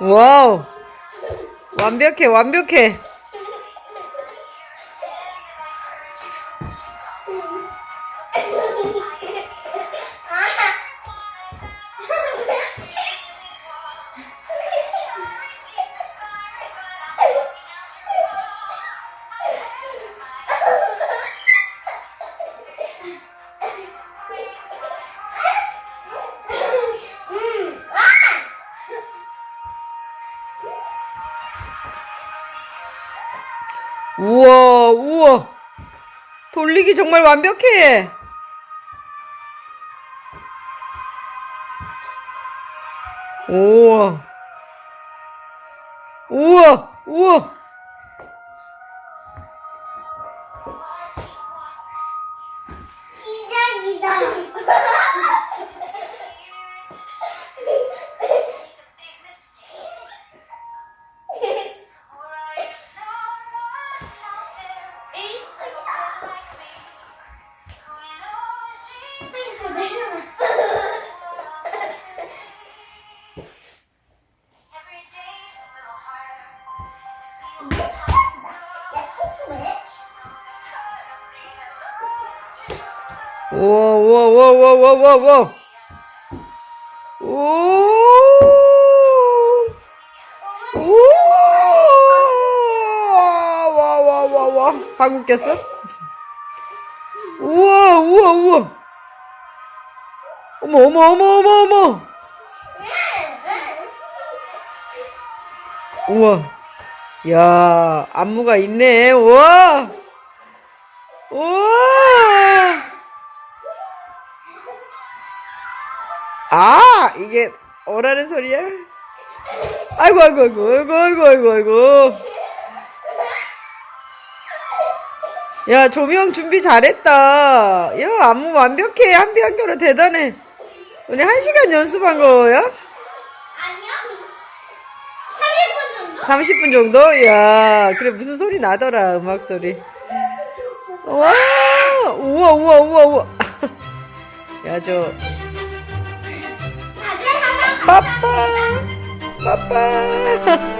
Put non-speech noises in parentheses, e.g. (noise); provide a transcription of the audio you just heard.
와우. 완벽해, 완벽해. (laughs) 우와, 우와. 돌리기 정말 완벽해. 우와. 우와, 우와. 시작이다. (laughs) 우와, 우와, 우와, 우와, 우와, 우와, 우와. 오. 우와, 와, 와, 와, 와. 방금 꼈어? 우와, 우와, 우와. 어머, 어머, 어머, 어머, 어머. 우와. 야, 안무가 있네. 우와. 우와. 아, 이게 오라는 소리야? 아이고, 아이고, 아이고, 아이고, 아이고, 아이고, 아이고. 야, 조명 준비 잘했다. 야, 안무 완벽해. 한비 한결은 대단해. 우리 한 시간 연습한 거야? 아니요. 30분 정도? 30분 정도? 야, 그래, 무슨 소리 나더라, 음악 소리. 와, 우와, 우와, 우와, 우와. (laughs) 야, 저, 爸爸爸爸